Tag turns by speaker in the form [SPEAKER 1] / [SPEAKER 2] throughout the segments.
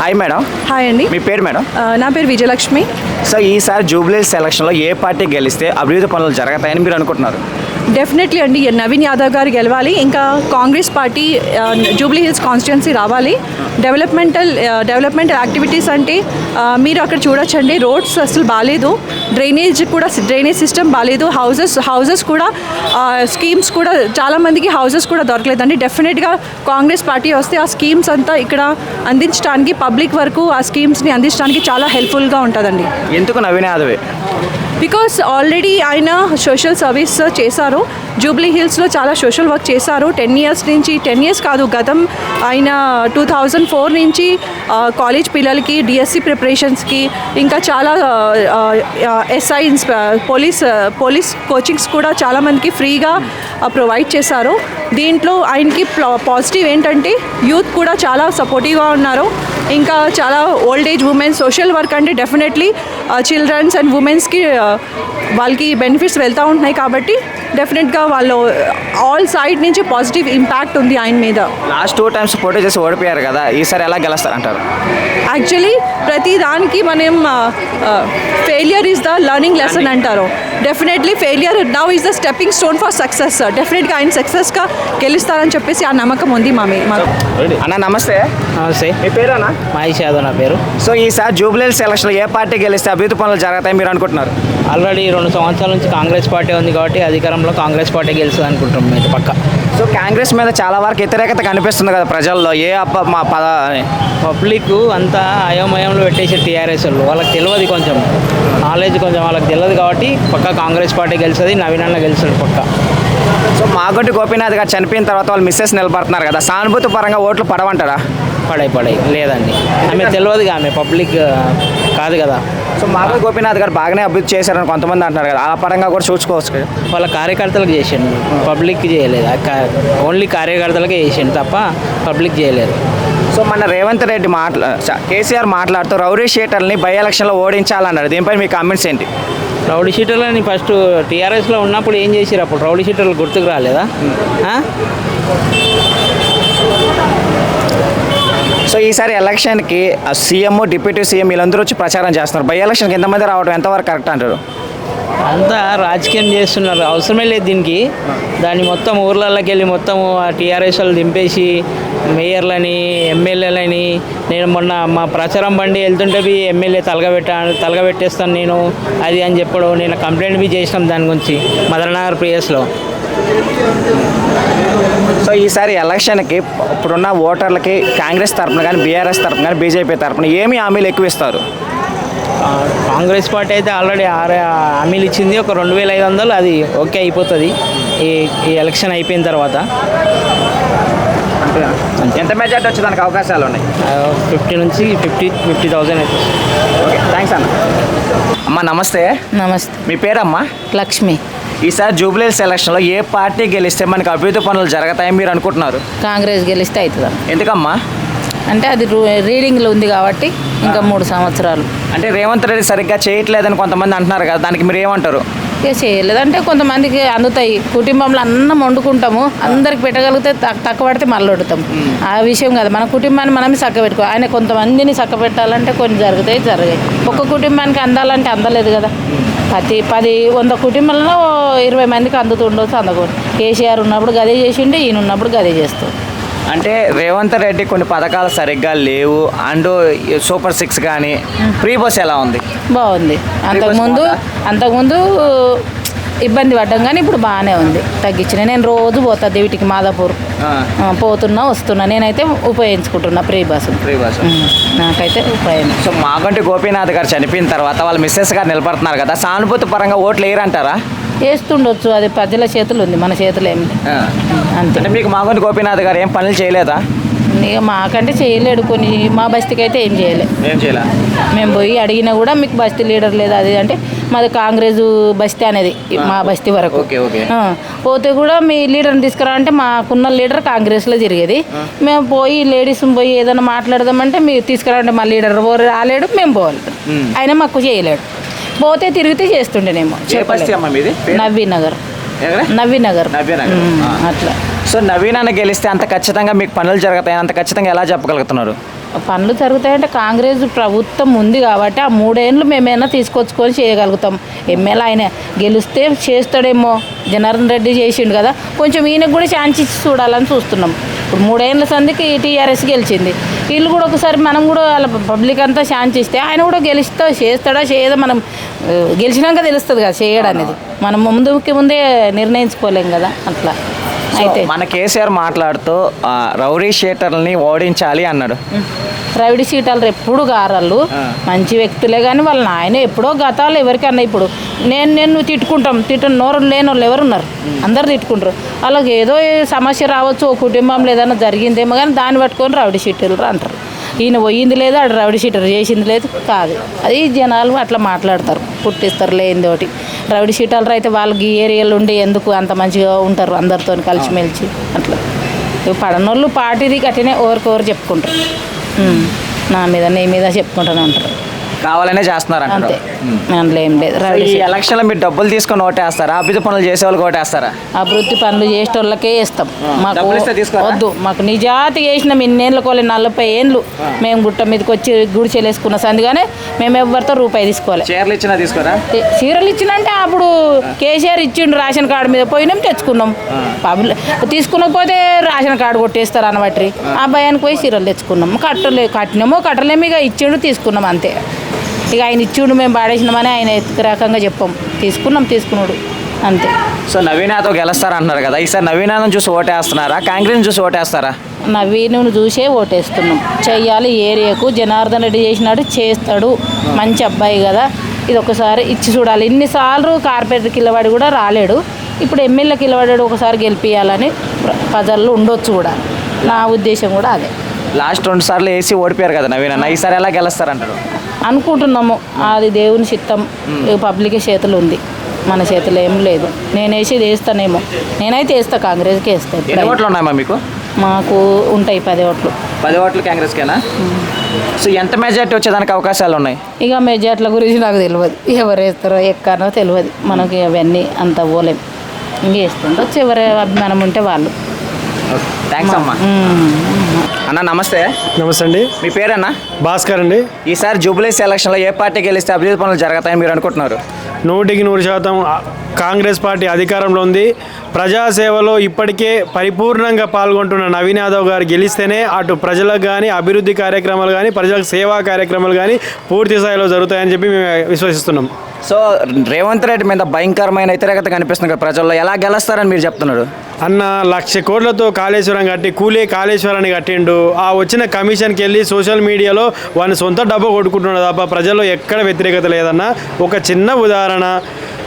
[SPEAKER 1] Hi madam
[SPEAKER 2] hi అండి
[SPEAKER 1] మీ పేరు madam
[SPEAKER 2] ఆ, నా పేరు విజయలక్ష్మి.
[SPEAKER 1] సో ఈసారి జూబ్లీ సెలక్షన్లో ఏ పార్టీ గెలిస్తే అభివృద్ధి పనులు జరుగుతాయని మీరు అనుకుంటున్నారు?
[SPEAKER 2] డెఫినెట్లీ అండి నవీన్ యాదవ్ గారు గెలవాలి. ఇంకా కాంగ్రెస్ పార్టీ ఆ, జూబ్లీ హిల్స్ కాన్స్టిట్యున్సీ రావాలి. డెవలప్మెంటల్ ఆ, డెవలప్మెంటల్ యాక్టివిటీస్ అంటే ఆ, మీరు అక్కడ చూడొచ్చండి. రోడ్స్ అసలు బాగాలేదు డ్రైనేజ్ కూడా డ్రైనేజ్ సిస్టమ్ బాగాలేదు హౌసెస్ హౌసెస్ కూడా స్కీమ్స్ కూడా చాలామందికి హౌసెస్ కూడా దొరకలేదండి. డెఫినెట్గా కాంగ్రెస్ పార్టీ వస్తే ఆ స్కీమ్స్ అంతా ఇక్కడ అందించడానికి పబ్లిక్ వరకు ఆ స్కీమ్స్ని అందించడానికి చాలా హెల్ప్ఫుల్గా ఉంటుందండి.
[SPEAKER 1] ఎందుకు నవీన్ యాదవే?
[SPEAKER 2] బికాస్ ఆల్రెడీ ఆయన సోషల్ సర్వీస్ చేశారు. జూబ్లీ హిల్స్లో చాలా సోషల్ వర్క్ చేశారు. టెన్ ఇయర్స్ నుంచి టెన్ ఇయర్స్ కాదు గతం ఆయన టూ థౌజండ్ ఫోర్ నుంచి కాలేజ్ పిల్లలకి డిఎస్సి ప్రిపరేషన్స్కి ఇంకా చాలా ఎస్ఐ పోలీస్ పోలీస్ కోచింగ్స్ కూడా చాలామందికి ఫ్రీగా ప్రొవైడ్ చేశారు. దీంట్లో ఆయనకి పాజిటివ్ ఏంటంటే యూత్ కూడా చాలా సపోర్టివ్గా ఉన్నారు. ఇంకా చాలా old age women social work అంటే డెఫినెట్లీ చిల్డ్రన్స్ అండ్ ఉమెన్స్కి వాళ్ళకి బెనిఫిట్స్ వెళ్తూ ఉంటున్నాయి కాబట్టి డెఫినెట్గా వాళ్ళు ఆల్ సైడ్ నుంచి పాజిటివ్ ఇంపాక్ట్ ఉంది ఆయన మీద.
[SPEAKER 1] లాస్ట్ టూ టైమ్స్ పోటీ చేసి ఓడిపోయారు కదా ఈసారి ఎలా గెలుస్తారంటారు?
[SPEAKER 2] యాక్చువల్లీ ప్రతి దానికి మనం failure is the learning lesson అంటారు. Definitely failure now is the stepping stone for success డెఫినెట్గా ఆయన సక్సెస్గా గెలుస్తారని చెప్పేసి ఆ నమ్మకం ఉంది మా
[SPEAKER 1] అన్న నమస్తే.
[SPEAKER 3] నమస్తే.
[SPEAKER 1] మీ పేరు అన్న
[SPEAKER 3] మహేష్ యాదవ్ నా పేరు.
[SPEAKER 1] సో ఈసారి జూబ్లీ సెలక్షన్లో ఏ పార్టీ గెలిస్తే అభివృద్ధి పనులు జరుగుతాయని మీరు అనుకుంటున్నారు?
[SPEAKER 3] ఆల్రెడీ రెండు సంవత్సరాల నుంచి కాంగ్రెస్ పార్టీ ఉంది కాబట్టి అధికారంలో కాంగ్రెస్ పార్టీ గెలుస్తుంది అనుకుంటున్నాం మీరు పక్క.
[SPEAKER 1] సో కాంగ్రెస్ మీద చాలా వరకు వ్యతిరేకత కనిపిస్తుంది కదా ప్రజల్లో. ఏ అప్ప మా పద
[SPEAKER 3] పబ్లిక్ అంతా అయోమయంలో పెట్టేసి టీఆర్ఎస్ వాళ్ళు. వాళ్ళకి తెలియదు కొంచెం. నాలెడ్జ్ కొంచెం వాళ్ళకి తెలియదు కాబట్టి పక్క కాంగ్రెస్ పార్టీ గెలుస్తుంది నవీన్ అన్న గెలుస్తుంది పక్క.
[SPEAKER 1] సో మాగొడ్డి గోపీనాథ్ గారు చనిపోయిన తర్వాత వాళ్ళు మిస్సెస్ నిలబడుతున్నారు కదా సానుభూతి పరంగా ఓట్లు పడవంటారా?
[SPEAKER 3] పడాయి పడాయి. లేదండి. ఆమె తెలియదుగా ఆమె. పబ్లిక్ కాదు కదా.
[SPEAKER 1] సో మాగొడ్డి గోపీనాథ్ గారు బాగానే అభివృద్ధి చేశారని కొంతమంది అంటున్నారు కదా ఆ పరంగా కూడా చూసుకోవచ్చు కదా.
[SPEAKER 3] వాళ్ళ కార్యకర్తలకు చేసిండు. పబ్లిక్ చేయలేదు. ఓన్లీ కార్యకర్తలకే చేసిండు తప్ప పబ్లిక్ చేయలేదు.
[SPEAKER 1] సో మన రేవంత్ రెడ్డి మాట్లా కేసీఆర్ మాట్లాడుతూ రౌడీ షీటర్ని బై ఎలక్షన్లో ఓడించాలన్నారు. దీనిపై మీ కామెంట్స్ ఏంటి?
[SPEAKER 3] రౌడీ షీటర్లని ఫస్ట్ టీఆర్ఎస్లో ఉన్నప్పుడు ఏం చేసిరు అప్పుడు రౌడీ షీటర్లు గుర్తుకు రాలేదా?
[SPEAKER 1] సో ఈసారి ఎలక్షన్కి సీఎం డిప్యూటీ సీఎం వీళ్ళందరూ వచ్చి ప్రచారం చేస్తున్నారు. బై ఎలక్షన్కి ఎంతమంది రావడం ఎంతవరకు కరెక్ట్ అంటారు?
[SPEAKER 3] అంతా రాజకీయం చేస్తున్నారు. అవసరమే లేదు దీనికి. దాన్ని మొత్తం ఊర్లలోకి వెళ్ళి మొత్తం టీఆర్ఎస్ వాళ్ళు దింపేసి మేయర్లని ఎమ్మెల్యేలని నేను మొన్న మా ప్రచారం బండి వెళ్తుంటే బి ఎమ్మెల్యే తలగబెట్టా తలగబెట్టేస్తాను నేను అది అని చెప్పడం నేను కంప్లైంట్ బి చేసినాం దాని గురించి మదననగర్ పిఎస్లో
[SPEAKER 1] సో ఈసారి ఎలక్షన్కి ఇప్పుడున్న ఓటర్లకి కాంగ్రెస్ తరపున కానీ బీఆర్ఎస్ తరపున కానీ బీజేపీ తరపున ఏమి హామీలు ఎక్కువ ఇస్తారు
[SPEAKER 3] కాంగ్రెస్ పార్టీ అయితే ఆల్రెడీ ఆరు హామీలు ఇచ్చింది ఒక రెండు వేల ఐదు వందలు అది ఓకే అయిపోతుంది ఈ ఈ ఎలక్షన్ అయిపోయిన తర్వాత.
[SPEAKER 1] ఎంత మెజార్టీ వచ్చేదానికి అవకాశాలు ఉన్నాయి?
[SPEAKER 3] ఫిఫ్టీ నుంచి ఫిఫ్టీ ఫిఫ్టీ థౌజండ్ అయితే.
[SPEAKER 1] ఓకే థ్యాంక్స్ అన్న. అమ్మ నమస్తే.
[SPEAKER 4] నమస్తే.
[SPEAKER 1] మీ పేరమ్మా?
[SPEAKER 4] లక్ష్మి.
[SPEAKER 1] ఈసారి జూబ్లీ సెలక్షన్లో ఏ పార్టీ గెలిస్తే మనకి అభివృద్ధి పనులు జరుగుతాయని మీరు అనుకుంటున్నారు?
[SPEAKER 4] కాంగ్రెస్ గెలిస్తే అవుతుందా?
[SPEAKER 1] ఎందుకమ్మా?
[SPEAKER 4] అంటే అది రూ- రీడింగ్లో ఉంది కాబట్టి ఇంకా మూడు సంవత్సరాలు.
[SPEAKER 1] అంటే రేవంత్ రెడ్డి సరిగ్గా చేయట్లేదని కొంతమంది అంటున్నారు కదా దానికి మీరు ఏమంటారు?
[SPEAKER 4] ఇక చేయలేదంటే కొంతమందికి అందుతాయి. కుటుంబంలో అన్నం వండుకుంటాము. అందరికి పెట్టగలిగితే తక్- తక్కువ పడితే మళ్ళీ వండుతాం. ఆ విషయం కాదు. మన కుటుంబాన్ని మనమే చక్క పెట్టుకో ఆయన కొంతమందిని చక్క పెట్టాలంటే కొన్ని జరుగుతాయి జరిగాయి. ఒక్క కుటుంబానికి అందాలంటే అందలేదు కదా. ప్రతి పది వంద కుటుంబంలో ఇరవై మందికి అందుతుండొచ్చు అందకూడదు. కేసీఆర్ ఉన్నప్పుడు గదే చేసిండే ఈయన ఉన్నప్పుడు గదే చేస్తాం
[SPEAKER 1] అంటే రేవంత్ రెడ్డి కొన్ని పథకాలు సరిగ్గా లేవు. అండ్ సూపర్ సిక్స్ కానీ ఫ్రీ బస్ ఎలా ఉంది?
[SPEAKER 4] బాగుంది. అంతకుముందు అంతకుముందు ఇబ్బంది పడ్డాం కానీ ఇప్పుడు బాగానే ఉంది. తగ్గించిన. నేను రోజు పోతా దేవిటికి మాదాపూర్. పోతున్నా వస్తున్నా. నేనైతే ఉపయోగించుకుంటున్నా ప్రీ బస్సు.
[SPEAKER 1] ఫ్రీ బస్
[SPEAKER 4] నాకైతే ఉపయోగం.
[SPEAKER 1] సో మాగంటి గోపీనాథ్ గారు చనిపోయిన తర్వాత వాళ్ళ మిస్సెస్ గారు నిలబడుతున్నారు కదా. సానుభూతి పరంగా ఓట్లు వేయరంటారా?
[SPEAKER 4] వేస్తుండొచ్చు. అది ప్రజల చేతులు ఉంది మన చేతులు ఏమి. అంతే.
[SPEAKER 1] అంటే మీకు మాగంటి గోపీనాథ్ గారు ఏం పనులు చేయలేదా?
[SPEAKER 4] ఇక మాకంటే చేయలేడు కొన్ని. మా బస్తీకి అయితే ఏం చేయలేదు
[SPEAKER 1] ఏం చేయలే?
[SPEAKER 4] మేము పోయి అడిగినా కూడా మీకు బస్తీ లీడర్ లేదా అది అంటే మాది కాంగ్రెస్ బస్తీ అనేది మా బస్తీ వరకు. పోతే కూడా మీ లీడర్ని తీసుకురా అంటే మాకున్న లీడర్ కాంగ్రెస్లో తిరిగేది. మేము పోయి లేడీస్ పోయి ఏదైనా మాట్లాడదామంటే మీరు తీసుకురా అంటే మా లీడర్ రాలేడు మేము పోవాలి. ఆయన మాకు చేయలేడు. పోతే తిరిగితే చేస్తుండేనేమో? నవ్వీ నగర్? నవ్వీ నగర్. అట్లా.
[SPEAKER 1] సో నవీనాన్ని గెలిస్తే అంత ఖచ్చితంగా మీకు పనులు జరుగుతాయి అంత ఖచ్చితంగా ఎలా చెప్పగలుగుతున్నారు?
[SPEAKER 4] పనులు జరుగుతాయంటే కాంగ్రెస్ ప్రభుత్వం ఉంది కాబట్టి ఆ మూడేళ్ళు మేమైనా తీసుకొచ్చుకొని చేయగలుగుతాం. ఎమ్మెల్యే ఆయన గెలిస్తే చేస్తాడేమో జనార్దన్ రెడ్డి చేసిండు కదా కొంచెం ఈయనకు కూడా ఛాన్స్ ఇచ్చి చూడాలని చూస్తున్నాం. ఇప్పుడు మూడేళ్ళ సందికి టీఆర్ఎస్ గెలిచింది. వీళ్ళు కూడా ఒకసారి మనం కూడా వాళ్ళ పబ్లిక్ అంతా ఛాన్స్ ఇస్తే ఆయన కూడా గెలుస్తా చేస్తాడా చేయదో మనం గెలిచినాక తెలుస్తుంది కదా చేయడం అనేది. మనం ముందుకి ముందే నిర్ణయించుకోలేం కదా అట్లా. అయితే
[SPEAKER 1] మన కేసీఆర్ మాట్లాడుతూ రౌడీ షీటర్లని ఓడించాలి అన్నాడు.
[SPEAKER 4] రవిడి సీటాలు ఎప్పుడు గారళ్ళు. మంచి వ్యక్తులే కానీ వాళ్ళ నాయన ఎప్పుడో గతాలు ఎవరికన్నా ఇప్పుడు. నేను నేను తిట్టుకుంటాం తిట్ట నోరు లేని వాళ్ళు ఎవరు ఉన్నారు అందరు తిట్టుకుంటారు. అలాగే ఏదో సమస్య రావచ్చు ఓ కుటుంబంలో ఏదైనా జరిగిందేమో కానీ దాన్ని పట్టుకొని రవిడి సీటర్లు అంటారు. ఈయన పోయింది లేదు ఆడు రవిడి సీటర్ చేసింది లేదు కాదు. అది జనాలు అట్లా మాట్లాడతారు పుట్టిస్తారు లేనిది ఒకటి. రవిడి సీటాలు అయితే వాళ్ళకి ఏరియాలో ఉండి ఎందుకు అంత మంచిగా ఉంటారు అందరితో కలిసిమెలిసి అట్లా. పడనోళ్ళు పార్టీది గట్టినే ఓరికొరు చెప్పుకుంటారు. నా మీద నీ మీద చెప్పుకుంటూనే ఉంటారు
[SPEAKER 1] కావాలనే చేస్తున్నారు
[SPEAKER 4] అంతే.
[SPEAKER 1] అంటారు
[SPEAKER 4] అందులో ఏం లేదు
[SPEAKER 1] ఈ ఎలక్షన్లో మీరు డబ్బులు తీసుకొని ఓటేస్తారా? అభివృద్ధి పనులు చేసే వాళ్ళకి ఓటేస్తారా?
[SPEAKER 4] అభివృద్ధి పనులు మాకు
[SPEAKER 1] డబ్బులు ఇస్తే తీసుకోరా?
[SPEAKER 4] వద్దు. మాకు నిజాతి చేసిన ఇన్నేళ్ళ కోలే నలభై ఏండ్లు. మేము గుట్ట మీదకి వచ్చి గుడిచెలు వేసుకున్న సందిగానే మేము ఎవరితో రూపాయి తీసుకోవాలి
[SPEAKER 1] చీరలు ఇచ్చినా తీసుకోరా?
[SPEAKER 4] చీరలు ఇచ్చినంటే అప్పుడు కేసీఆర్ ఇచ్చిండు రేషన్ కార్డు మీద పోయినాం తెచ్చుకున్నాం. పబ్లిక్ తీసుకున్నపోతే రేషన్ కార్డు కొట్టేస్తారు అనబట్టి ఆ భయానికి పోయి చీరలు తెచ్చుకున్నాం. కట్టలే కట్టినామో కట్టలేము ఇక ఇచ్చిండు తీసుకున్నాం అంతే. ఇక ఆయన ఇచ్చిండు మేము పాడేసినామని ఆయన ఎత్తుకు రకంగా చెప్పాం. తీసుకున్నాం తీసుకున్నాడు. అంతే.
[SPEAKER 1] సో నవీన్ యాదవ్ గెలుస్తారు అంటున్నారు కదా ఈసారి నవీన్ యాదవ్ చూసి ఓటేస్తున్నారా? కాంగ్రెస్ చూసి ఓటేస్తారా?
[SPEAKER 4] నవీనుని చూసే ఓటేస్తున్నాం. చెయ్యాలి ఏరియాకు. జనార్దన్ రెడ్డి చేసినాడు చేస్తాడు. మంచి అబ్బాయి కదా. ఇది ఒకసారి ఇచ్చి చూడాలి. ఇన్నిసార్లు కార్పొరేటర్ కిల్లవాడి కూడా రాలేడు. ఇప్పుడు ఎమ్మెల్యే కిల్లవాడాడు ఒకసారి గెలిపించాలని ప్ర- ప్రజల్లో ఉండొచ్చు కూడా. నా ఉద్దేశం కూడా అదే.
[SPEAKER 1] లాస్ట్ రెండు సార్లు వేసి ఓడిపోయారు కదా నవీన్ అన్న. ఈసారి ఎలా గెలుస్తారంటారు?
[SPEAKER 4] అనుకుంటున్నాము. అది దేవుని చిత్తం. పబ్లిక్ చేతులు ఉంది. మన చేతిలో ఏం లేదు. నేను వేసేది వేస్తానేమో. నేనైతే వేస్తా కాంగ్రెస్కి వేస్తా
[SPEAKER 1] ఎన్ని
[SPEAKER 4] ఎప్పుడైనా.
[SPEAKER 1] ఓట్లు ఉన్నాయమ్మా మీకు?
[SPEAKER 4] మాకు ఉంటాయి పది ఓట్లు.
[SPEAKER 1] పది ఓట్లు కాంగ్రెస్కేనా? సో ఎంత మెజార్టీ వచ్చేదానికి అవకాశాలు ఉన్నాయి?
[SPEAKER 4] ఇక మెజార్టీల గురించి నాకు తెలియదు ఎవరు వేస్తారో ఎక్కనో తెలియదు మనకి అవన్నీ అంత పోలేం ఇంక వేస్తుండొచ్చు ఎవరి అభిమానం ఉంటే వాళ్ళు.
[SPEAKER 1] థ్యాంక్స్ అమ్మా. అన్న నమస్తే.
[SPEAKER 5] నమస్తే అండి
[SPEAKER 1] మీ పేరన్నా?
[SPEAKER 5] భాస్కర్ అండి.
[SPEAKER 1] ఈసారి జూబ్లీస్ ఎలక్షన్లో ఏ పార్టీ గెలిస్తే అభివృద్ధి పనులు జరుగుతాయని మీరు అనుకుంటున్నారు?
[SPEAKER 5] నూటికి నూరు శాతం కాంగ్రెస్ పార్టీ అధికారంలో ఉంది. ప్రజాసేవలో ఇప్పటికే పరిపూర్ణంగా పాల్గొంటున్న నవీన్ యాదవ్ గారు గెలిస్తేనే అటు ప్రజలకు కానీ అభివృద్ధి కార్యక్రమాలు కానీ ప్రజలకు సేవా కార్యక్రమాలు కానీ పూర్తి స్థాయిలో జరుగుతాయని చెప్పి మేము విశ్వసిస్తున్నాం.
[SPEAKER 1] సో రేవంత్ రెడ్డి మీద భయంకరమైన వ్యతిరేకత కనిపిస్తుంది కదా ప్రజల్లో. ఎలా గెలుస్తారని మీరు చెప్తున్నారు?
[SPEAKER 5] అన్న లక్ష కోట్లతో కాళేశ్వరం కట్టి కూలే కాళేశ్వరాన్ని కట్టిండు. ఆ వచ్చిన కమిషన్కి వెళ్ళి సోషల్ మీడియాలో వాని సొంత డబ్బు కొట్టుకుంటున్నాడు తప్ప ప్రజల్లో ఎక్కడ వ్యతిరేకత లేదన్న ఒక చిన్న ఉదాహరణ.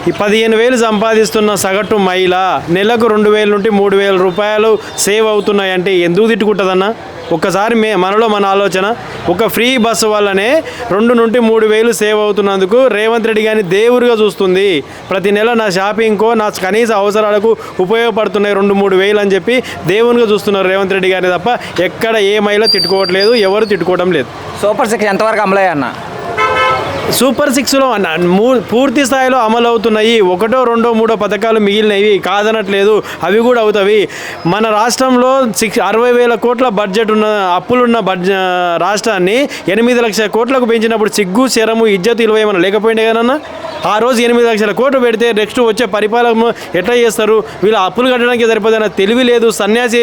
[SPEAKER 5] ఈ పదిహేను వేలు సంపాదిస్తున్న సగటు మహిళ నెలకు రెండు వేల నుండి మూడు వేల రూపాయలు సేవ్ అవుతున్నాయంటే ఎందుకు తిట్టుకుంటుందన్నా? ఒక్కసారి మే మనలో మన ఆలోచన ఒక ఫ్రీ బస్సు వల్లనే రెండు నుండి మూడు వేలు సేవ్ అవుతున్నందుకు రేవంత్ రెడ్డి గారిని దేవుడిగా చూస్తుంది. ప్రతి నెల నా షాపింగ్కో నా కనీస అవసరాలకు ఉపయోగపడుతున్నాయి రెండు మూడు వేలు అని చెప్పి దేవునిగా చూస్తున్నారు రేవంత్ రెడ్డి గారిని తప్ప ఎక్కడ ఏ మహిళ తిట్టుకోవట్లేదు ఎవరు తిట్టుకోవడం లేదు.
[SPEAKER 1] సూపర్ సిక్స్ ఎంతవరకు అమలయ్యా అన్న?
[SPEAKER 5] సూపర్ సిక్స్లో మూ- పూర్తి స్థాయిలో అమలు అవుతున్నాయి ఒకటో రెండో మూడో పథకాలు మిగిలినవి కాదనట్లేదు. అవి కూడా అవుతాయి మన రాష్ట్రంలో సిక్స్ అరవై వేల కోట్ల బడ్జెట్ ఉన్న అప్పులున్న బడ్జె రాష్ట్రాన్ని ఎనిమిది లక్షల కోట్లకు పెంచినప్పుడు సిగ్గు శరము ఇజ్జత్ ఇలువ ఏమైనా లేకపోయినా కదన్నా? ఆ రోజు ఎనిమిది లక్షల కోట్లు పెడితే నెక్స్ట్ వచ్చే పరిపాలన ఎట్లా చేస్తారు? వీళ్ళు అప్పులు కట్టడానికి సరిపోదన్న తెలివి లేదు. సన్యాసి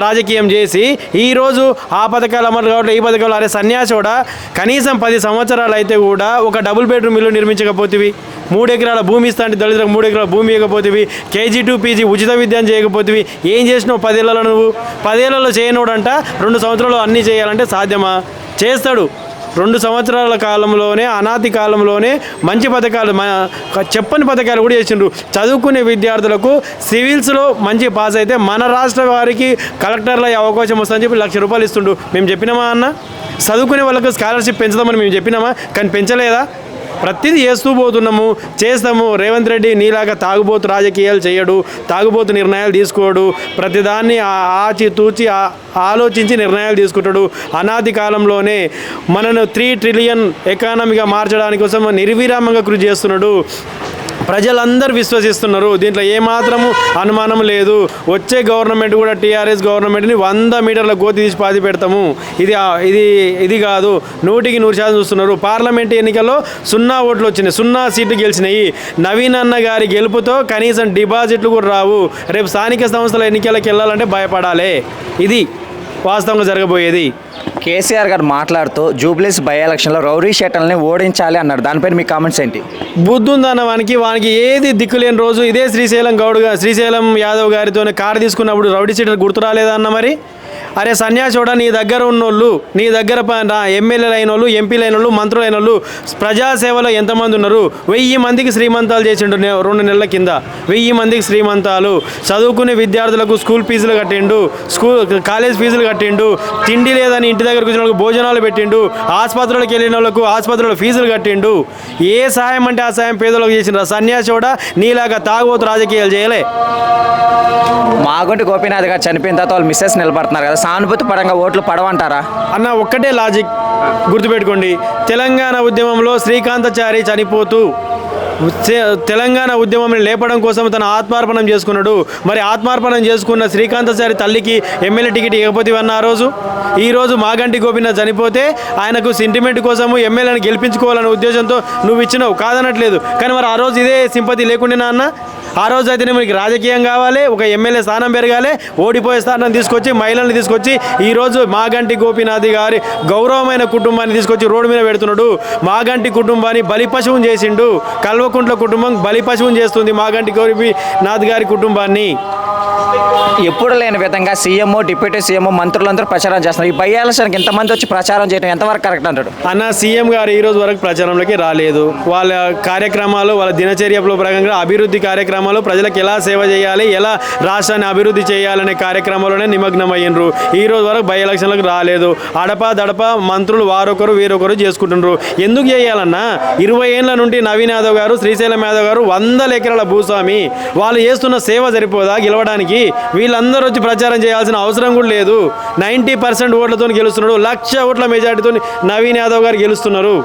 [SPEAKER 5] రాజకీయం చేసి ఈరోజు ఆ పథకాలు అమలు కావట్లేదు ఈ పథకాలు అరే సన్యాసి కూడా కనీసం పది సంవత్సరాలు అయితే కూడా ఒక డబుల్ బెడ్రూమ్ ఇల్లు నిర్మించకపోతేవి. మూడు ఎకరాల భూమి ఇస్తా అంటే దళితులకు మూడు ఎకరాల భూమి ఇవ్వకపోతేవి. కేజీ టు పీజీ ఉచిత విద్యను చేయకపోతేవి. ఏం చేసినావు పదేళ్ళలో నువ్వు? పదేళ్ళలో చేయనోడంట రెండు సంవత్సరాలు అన్నీ చేయాలంటే సాధ్యమా? చేస్తాడు. రెండు సంవత్సరాల కాలంలోనే అనాది కాలంలోనే మంచి పథకాలు మన చెప్పని పథకాలు కూడా చేసిండ్రు. చదువుకునే విద్యార్థులకు సివిల్స్లో మంచి పాస్ అయితే మన రాష్ట్ర వారికి కలెక్టర్ల అవకాశం వస్తుందని చెప్పి లక్ష రూపాయలు ఇస్తుండు మేము చెప్పినామా అన్న? చదువుకునే వాళ్ళకు స్కాలర్షిప్ పెంచుదామని మేము చెప్పినామా? కానీ పెంచలేదా? ప్రతిదీ చేస్తూ పోతున్నాము చేస్తాము. రేవంత్ రెడ్డి నీలాగా తాగుబోతు రాజకీయాలు చేయడు తాగుబోతు నిర్ణయాలు తీసుకోడు. ప్రతిదాన్ని ఆచి తూచి ఆలోచించి నిర్ణయాలు తీసుకుంటాడు. అనాది కాలంలోనే మనను త్రీ ట్రిలియన్ ఎకానమీగా మార్చడానికి కోసం నిర్విరామంగా కృషి చేస్తున్నాడు. ప్రజలందరూ విశ్వసిస్తున్నారు. దీంట్లో ఏమాత్రము అనుమానం లేదు. వచ్చే గవర్నమెంట్ కూడా టీఆర్ఎస్ గవర్నమెంట్ని వంద మీటర్ల గోతి తీసి పాతి పెడతాము. ఇది ఇది ఇది కాదు. నూటికి నూరు శాతం చూస్తున్నారు. పార్లమెంట్ ఎన్నికల్లో సున్నా ఓట్లు వచ్చినాయి. సున్నా సీట్లు గెలిచినాయి. నవీన్ అన్న గారి గెలుపుతో కనీసం డిపాజిట్లు కూడా రావు. రేపు స్థానిక సంస్థల ఎన్నికలకు వెళ్ళాలంటే భయపడాలి. ఇది వాస్తవంగా జరగబోయేది.
[SPEAKER 1] కేసీఆర్ గారు మాట్లాడుతూ జూబ్లీస్ బై ఎలక్షన్లో రౌడీ షెటల్ని ఓడించాలి అన్నారు దానిపైన మీ కామెంట్స్ ఏంటి?
[SPEAKER 5] బుద్ధుందన్న వానికి వానికి ఏది దిక్కులేని రోజు ఇదే శ్రీశైలం గౌడ్గా శ్రీశైలం యాదవ్ గారితో కారు తీసుకున్నప్పుడు రౌడీ సీటర్ గుర్తు రాలేదా అన్న మరి? అరే సన్యాసోడా నీ దగ్గర ఉన్నోళ్ళు నీ దగ్గర ఎమ్మెల్యేలు అయిన వాళ్ళు ఎంపీలు అయిన వాళ్ళు మంత్రులు అయిన వాళ్ళు ప్రజాసేవలో ఎంతమంది ఉన్నారు? వెయ్యి మందికి శ్రీమంతాలు చేసిండు రెండు నెలల కింద. వెయ్యి మందికి శ్రీమంతాలు. చదువుకునే విద్యార్థులకు స్కూల్ ఫీజులు కట్టిండు స్కూల్ కాలేజ్ ఫీజులు కట్టిండు తిండి లేదని ఇంటి దగ్గరకు వచ్చిన వాళ్ళకి భోజనాలు పెట్టిండు ఆసుపత్రులకు వెళ్ళిన వాళ్ళకు ఆసుపత్రుల ఫీజులు కట్టిండు. ఏ సాయం అంటే ఆ సాయం పేదలకు చేసిన సన్యాసోడా నీలాగా తాగుబోతు రాజకీయాలు చేయలే.
[SPEAKER 1] మాగుంటి గోపీనాథ్ గారు చనిపోయిన తర్వాత వాళ్ళు మిస్సెస్ నిలబడుతున్నారు కదా సానుభూతి పరంగా ఓట్లు పడవంటారా?
[SPEAKER 5] అన్న ఒక్కటే లాజిక్ గుర్తుపెట్టుకోండి. తెలంగాణ ఉద్యమంలో శ్రీకాంతచారి చనిపోతూ తెలంగాణ ఉద్యమం లేపడం కోసం తన ఆత్మార్పణం చేసుకున్నాడు. మరి ఆత్మార్పణం చేసుకున్న శ్రీకాంతచారి తల్లికి ఎమ్మెల్యే టికెట్ ఇవ్వకపోతేవన్న ఆ రోజు? ఈరోజు మాగంటి గోపినాథ్ చనిపోతే ఆయనకు సెంటిమెంట్ కోసము ఎమ్మెల్యేని గెలిపించుకోవాలనే ఉద్దేశంతో నువ్వు ఇచ్చినావు. కాదనట్లేదు. కానీ మరి ఆ రోజు ఇదే సింపతి లేకుండా అన్న? ఆ రోజు అయితేనే మనకి రాజకీయం కావాలి ఒక ఎమ్మెల్యే స్థానం పెరగాలి ఓడిపోయే స్థానం తీసుకొచ్చి మహిళల్ని తీసుకొచ్చి ఈరోజు మాగంటి గోపీనాథ్ గారి గౌరవమైన కుటుంబాన్ని తీసుకొచ్చి రోడ్డు మీద పెడుతున్నాడు. మాగంటి కుటుంబాన్ని బలి పశువుని చేసిండు. కల్వకుంట్ల కుటుంబం బలి పశువుని చేస్తుంది మాగంటి గోపీనాథ్ గారి కుటుంబాన్ని.
[SPEAKER 1] ఎప్పుడు లేని విధంగా సీఎం డిప్యూటీ సీఎం మంత్రులందరూ ప్రచారం చేస్తున్నారు. ఈ బై ఎలక్షన్కి ఇంతమంది వచ్చి ప్రచారం చేయడం ఎంతవరకు కరెక్ట్ అంటాడు?
[SPEAKER 5] అన్న సీఎం గారు ఈ రోజు వరకు ప్రచారంలోకి రాలేదు. వాళ్ళ కార్యక్రమాలు వాళ్ళ దినచర్యలో ప్రకారంగా అభివృద్ధి కార్యక్రమాలు ప్రజలకు ఎలా సేవ చేయాలి ఎలా రాష్ట్రాన్ని అభివృద్ధి చేయాలనే కార్యక్రమాల్లోనే నిమగ్నం అయ్యిండ్రు ఈ రోజు వరకు బై ఎలక్షన్లకు రాలేదు. అడప దడప మంత్రులు వారొకరు వీరొకరు చేసుకుంటున్నారు ఎందుకు చేయాలన్నా ఇరవై ఏళ్ళ నుండి నవీన్ యాదవ్ గారు శ్రీశైలం యాదవ్ గారు వందల ఎకరాల భూస్వామి. వాళ్ళు చేస్తున్న సేవ సరిపోదా? గెలవడానికి వీళ్ళందరూ వచ్చి ప్రచారం చేయాల్సిన అవసరం కూడా లేదు. నైంటీ పర్సెంట్ ఓట్లతో గెలుస్తున్నాడు. లక్ష ఓట్ల మెజార్టీతో నవీన్ యాదవ్ గారు గెలుస్తున్నారు.